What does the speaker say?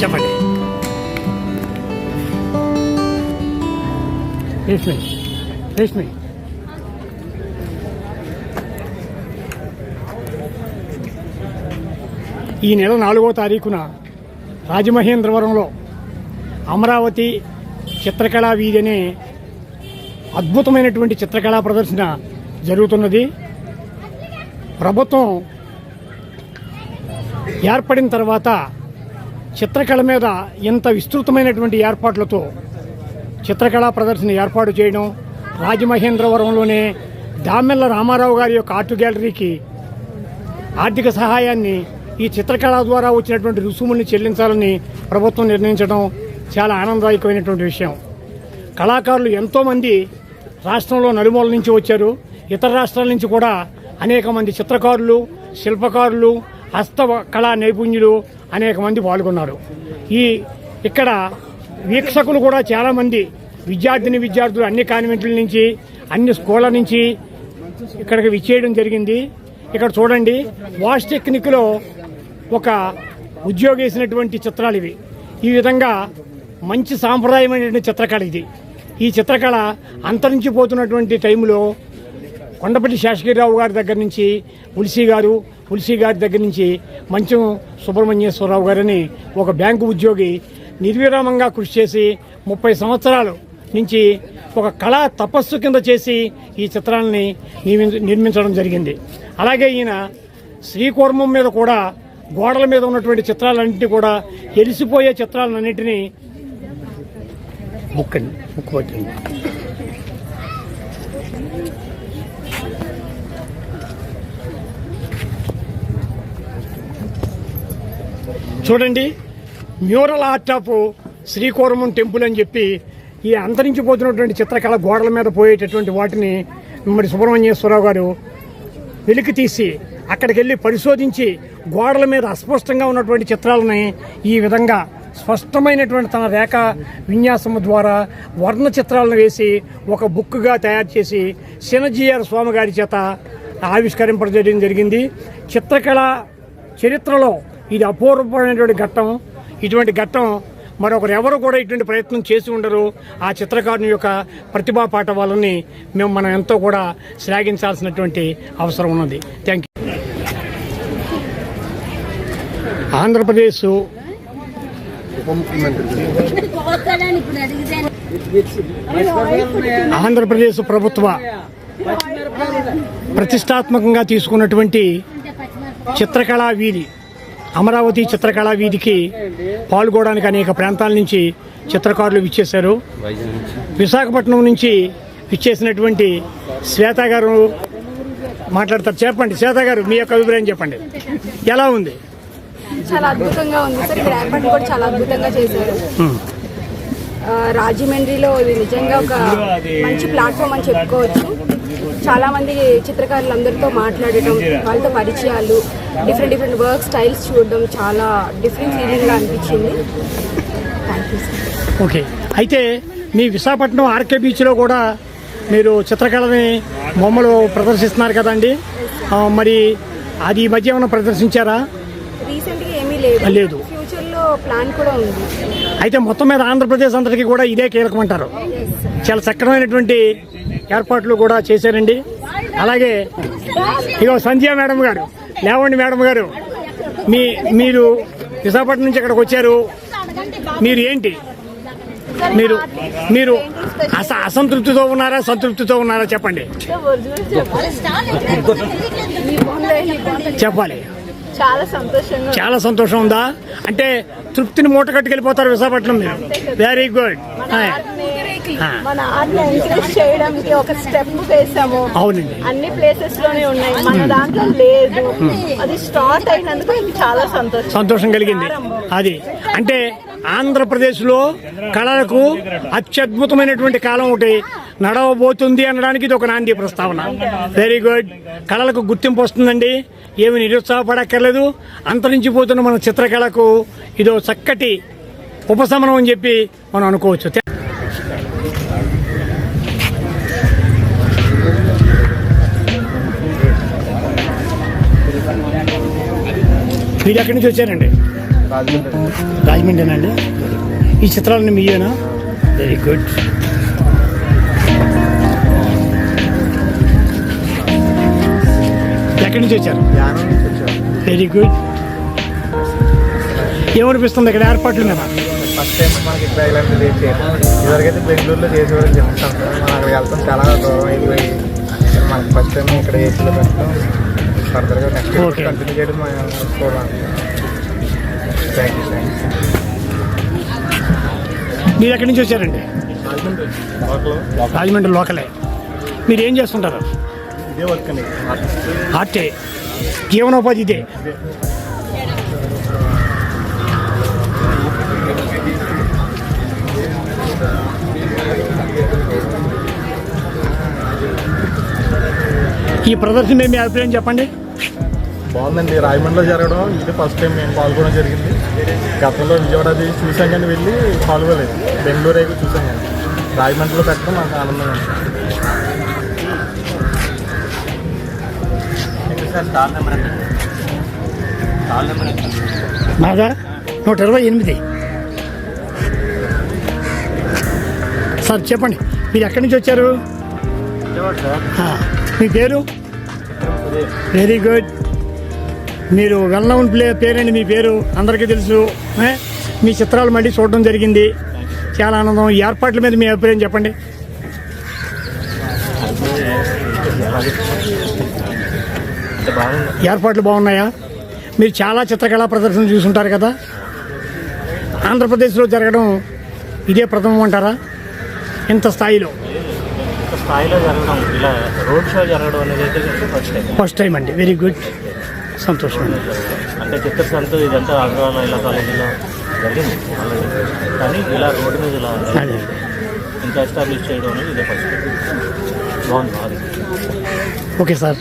చెప్పండి. రేష్మి రేష్మి ఈ నెల నాలుగో తారీఖున రాజమహేంద్రవరంలో అమరావతి చిత్రకళా వీధి అనే అద్భుతమైనటువంటి చిత్రకళా ప్రదర్శన జరుగుతున్నది. ప్రభుత్వం ఏర్పడిన తర్వాత చిత్రకళ మీద ఇంత విస్తృతమైనటువంటి ఏర్పాట్లతో చిత్రకళా ప్రదర్శన ఏర్పాటు చేయడం రాజమహేంద్రవరంలోనే దామెల్ల రామారావు గారి యొక్క ఆర్ట్ గ్యాలరీకి ఆర్థిక సహాయాన్ని ఈ చిత్రకళ ద్వారా వచ్చినటువంటి రుసుముల్ని చెల్లించాలని ప్రభుత్వం నిర్ణయించడం చాలా ఆనందదాయకమైనటువంటి విషయం. కళాకారులు ఎంతోమంది రాష్ట్రంలో నలుమూల నుంచి వచ్చారు. ఇతర రాష్ట్రాల నుంచి కూడా అనేక మంది చిత్రకారులు శిల్పకారులు హస్త కళా నైపుణ్యులు అనేక మంది పాల్గొన్నారు. ఈ ఇక్కడ వీక్షకులు కూడా చాలామంది విద్యార్థిని విద్యార్థులు అన్ని కాన్వెంట్ల నుంచి అన్ని స్కూళ్ళ నుంచి ఇక్కడికి విచ్చేయడం జరిగింది. ఇక్కడ చూడండి వాష్ టెక్నిక్లో ఒక ఉద్యోగి వేసినటువంటి చిత్రాలు ఇవి. ఈ విధంగా మంచి సాంప్రదాయమైనటువంటి చిత్రకళ ఇది. ఈ చిత్రకళ అంతరించిపోతున్నటువంటి టైంలో కొండపల్లి శేషగిరిరావు గారి దగ్గర నుంచి ఉల్సీ గారు ఉల్సీ గారి దగ్గర నుంచి మంచం సుబ్రహ్మణ్యేశ్వరరావు గారని ఒక బ్యాంకు ఉద్యోగి నిర్విరామంగా కృషి చేసి ముప్పై సంవత్సరాలు నుంచి ఒక కళా తపస్సు కింద చేసి ఈ చిత్రాలని నిర్మించడం జరిగింది. అలాగే ఈయన శ్రీకూర్మం మీద కూడా గోడల మీద ఉన్నటువంటి చిత్రాలన్నింటినీ కూడా ఎలిసిపోయే చిత్రాలన్నింటినీ ముక్కండి బుక్ చూడండి. మ్యూరల్ ఆర్ట్ ఆఫ్ శ్రీకోరమం టెంపుల్ అని చెప్పి ఈ అంతరించిపోతున్నటువంటి చిత్రకళ గోడల మీద పోయేటటువంటి వాటిని మరి సుబ్రహ్మణ్యేశ్వరరావు గారు వెలికి తీసి అక్కడికి వెళ్ళి పరిశోధించి గోడల మీద అస్పష్టంగా ఉన్నటువంటి చిత్రాలని ఈ విధంగా స్పష్టమైనటువంటి తన రేఖ విన్యాసము ద్వారా వర్ణ చిత్రాలను వేసి ఒక బుక్గా తయారు చేసి సినజీఆర్ స్వామి గారి చేత ఆవిష్కరింపజేయడం జరిగింది. చిత్రకళ చరిత్రలో ఇది అపూర్వమైనటువంటి ఘట్టం. ఇటువంటి ఘట్టం మరొకరు ఎవరు కూడా ఇటువంటి ప్రయత్నం చేసి ఉండరు. ఆ చిత్రకారుని యొక్క ప్రతిభా పాఠవాలని మేము మనం ఎంతో కూడా శ్లాఘించాల్సినటువంటి అవసరం ఉన్నది. థ్యాంక్ యూ ఆంధ్రప్రదేశ్ ఆంధ్రప్రదేశ్ ప్రభుత్వ ప్రతిష్టాత్మకంగా తీసుకున్నటువంటి చిత్రకళా వీధి. అమరావతి చిత్రకళా వీధికి పాల్గొనడానికి అనేక ప్రాంతాల నుంచి చిత్రకారులు విచ్చేశారు. విశాఖపట్నం నుంచి విచ్చేసినటువంటి శ్వేత గారు మాట్లాడతారు. చెప్పండి శ్వేత గారు మీ యొక్క అభిప్రాయం చెప్పండి. ఎలా ఉంది? చాలా అద్భుతంగా ఉంది సార్. ఇక్కడ ఏర్పాటు కూడా చాలా అద్భుతంగా చేశారు. రాజమండ్రిలో ఇది నిజంగా ఒక మంచి ప్లాట్ఫామ్ అని చెప్పుకోవచ్చు. చాలా మంది చిత్రకారులు అందరితో మాట్లాడటం వాళ్ళతో పరిచయాలు డిఫరెంట్ డిఫరెంట్ వర్క్ స్టైల్స్ చూడడం చాలా డిఫరెంట్ ఫీలింగ్గా అనిపించింది. Thank you okay. అయితే మీ విశాఖపట్నం ఆర్కే బీచ్లో కూడా మీరు చిత్రకళని బొమ్మలు ప్రదర్శిస్తున్నారు కదండి. మరి అది ఈ మధ్య ఏమైనా ప్రదర్శించారా? రీసెంట్గా ఏమీ లేదు. లేదు. ఫ్యూచర్లో ప్లాన్ కూడా ఉంది. అయితే మొత్తం మీద ఆంధ్రప్రదేశ్ అంతటికి కూడా ఇదే కీలకమంటారు చాలా చక్కనమైనటువంటి ఏర్పాట్లు కూడా చేశారండి. అలాగే ఇగో సంధ్య మేడం గారు లేవండి మేడం గారు మీ మీరు విశాఖపట్నం నుంచి ఇక్కడికి వచ్చారు. మీరు ఏంటి? మీరు మీరు అస అసంతృప్తితో ఉన్నారా సంతృప్తితో ఉన్నారా చెప్పండి. చెప్పాలి. చాలా చాలా సంతోషం ఉందా? అంటే తృప్తిని మూట కట్టుకెళ్ళిపోతారు విశాఖపట్నం మీరు. వెరీ గుడ్ ఆ. మన ఆర్ట్ ఎంకరేజ్ చేయడానికి ఒక స్టెప్ వేసాము. అవునండి. అన్ని ప్లేసెస్లోనే ఉన్నాయి. మన దాంట్లో లేదు. అది స్టార్ట్ అయినందుకు చాలా సంతోషం. సంతోషం కలిగింది. అది. అంటే ఆంధ్రప్రదేశ్లో కళలకు అత్యద్భుతమైనటువంటి కాలం ఒకటి నడవబోతుంది అనడానికి ఇది ఒక నాంది ప్రస్తావన. వెరీ గుడ్ కళలకు గుర్తింపు వస్తుందండి. ఏమి నిరుత్సాహపడక్కర్లేదు. అంతరించిపోతున్న మన చిత్రకళకు ఇదో చక్కటి ఉపశమనం అని చెప్పి మనం అనుకోవచ్చు. మీరు ఎక్కడి నుంచి వచ్చారండి? రాజమండ్రి రాజమండ్రినండి ఈ చిత్రాలన్నీ మీయేనా? వెరీ గుడ్ ఎక్కడి నుంచి వచ్చారు? వెరీ గుడ్ ఏమనిపిస్తుంది? ఇక్కడ ఏర్పాట్ల ఫస్ట్ టైం మనకి ఇక్కడ ఇలాంటిది చేయడం ఇదివరకైతే బెంగళూరులో చేసేవారని చెప్తాం సార్ మనం అక్కడికి వెళ్తాం చాలా దూరం అయిపోయి. మనకి ఫస్ట్ టైం ఇక్కడ ఏసీలో పెట్టడం ఫర్దర్గా నెక్స్ట్. కంటిన్యూ చేయడం మనం చూడాలి థ్యాంక్ యూ థ్యాంక్ మీరు ఎక్కడి నుంచి వచ్చారండి? యూ రాజమండ్రి లోకలే. మీరు ఏం చేస్తుంటారు? ఇదే వర్క్ అండి. ఆర్టే జీవనోపాధి ఇదే. ఈ ప్రదర్శన మీ అభిప్రాయం చెప్పండి. బాగుందండి. రాజమండ్రిలో జరగడం ఇది ఫస్ట్ టైం మేము పాల్గొనడం జరిగింది. గతంలో విజయవాడ అది చూసాం కానీ వెళ్ళి పాల్గొలేదు. బెంగళూరు అయితే చూసాం కానీ. రాజమండ్రిలో పెట్టడం మాకు ఆనందంగా ఉంది బాగా నూట ఇరవై ఎనిమిది. సార్ చెప్పండి. మీరు ఎక్కడి నుంచి వచ్చారు? మీ పేరు? వెరీ గుడ్ మీరు వెల్ నౌన్ ప్లే పేరండి మీ పేరు. అందరికీ తెలుసు. మీ చిత్రాలు మళ్ళీ చూడడం జరిగింది. చాలా ఆనందం. ఈ ఏర్పాట్ల మీద మీ అభిప్రాయం చెప్పండి. ఏర్పాట్లు బాగున్నాయా? మీరు చాలా చిత్రకళా ప్రదర్శనలు చూసుంటారు కదా. ఆంధ్రప్రదేశ్లో జరగడం ఇదే ప్రథమం అంటారా? ఇంత స్థాయిలో. ఒక స్థాయిలో జరగడం ఇలా రోడ్ షో జరగడం అనేది అయితే ఫస్ట్ టైం ఫస్ట్ టైం అండి. వెరీ గుడ్ సంతోషం అండి. అంటే చిత్రసంత ఇదంతా అగ్రవాల ఇలా కాలేజీలో జరిగింది. కానీ ఇలా రోడ్డు మీద ఇలా ఇంకా ఎస్టాబ్లిష్ చేయడం అనేది ఇదే ఫస్ట్ బాగుంది. Okay sir.